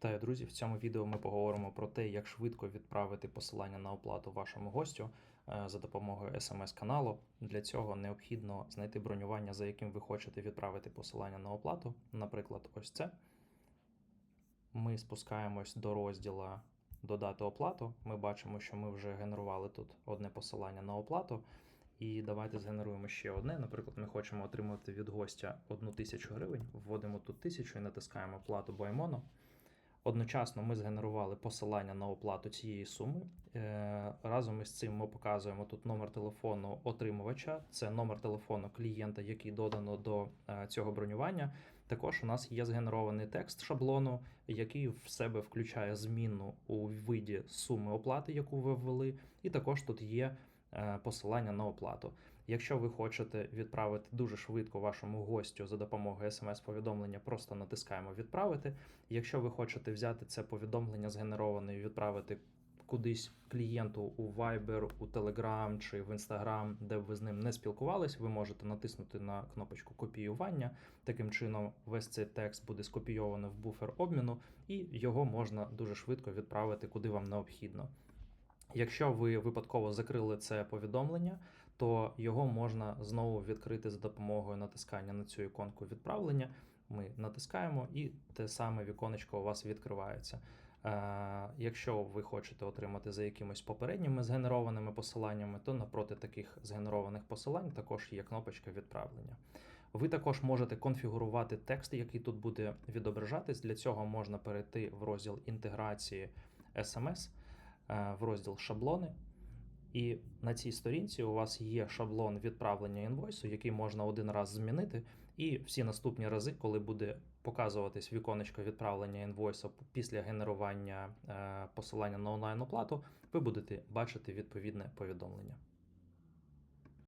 Вітаю, друзі! В цьому відео ми поговоримо про те, як швидко відправити посилання на оплату вашому гостю е, за допомогою SMS-каналу. Для цього необхідно знайти бронювання, за яким ви хочете відправити посилання на оплату. Наприклад, ось це. Ми спускаємось до розділа Додати оплату. Ми бачимо, що ми вже генерували тут одне посилання на оплату. І давайте згенеруємо ще одне. Наприклад, ми хочемо отримати від гостя одну тисячу гривень, вводимо тут тисячу і натискаємо оплату Boimono. Одночасно ми згенерували посилання на оплату цієї суми. Е, Разом із цим ми показуємо тут номер телефону отримувача, це номер телефону клієнта, який додано до е, цього бронювання. Також у нас є згенерований текст шаблону, який в себе включає змінну у виді суми оплати, яку ви ввели, і також тут є посилання на оплату. Якщо ви хочете відправити дуже швидко вашому гостю за допомогою смс-повідомлення, просто натискаємо відправити. Якщо ви хочете взяти це повідомлення згенероване і відправити кудись клієнту у Viber, у Telegram чи в Instagram, де б ви з ним не спілкувались, ви можете натиснути на кнопочку копіювання. Таким чином, весь цей текст буде скопійовано в буфер обміну, і його можна дуже швидко відправити куди вам необхідно. Якщо ви випадково закрили це повідомлення, то його можна знову відкрити за допомогою натискання на цю іконку відправлення. Ми натискаємо, і те саме віконечко у вас відкривається. Е, Якщо ви хочете отримати за якимись попередніми згенерованими посиланнями, то напроти таких згенерованих посилань також є кнопочка відправлення. Ви також можете конфігурувати текст, який тут буде відображатись. Для цього можна перейти в розділ інтеграції SMS, в розділ шаблони. І на цій сторінці у вас є шаблон відправлення інвойсу, який можна один раз змінити. І всі наступні рази, коли буде показуватись віконечко відправлення інвойсу після генерування е, посилання на онлайн оплату, ви будете бачити відповідне повідомлення.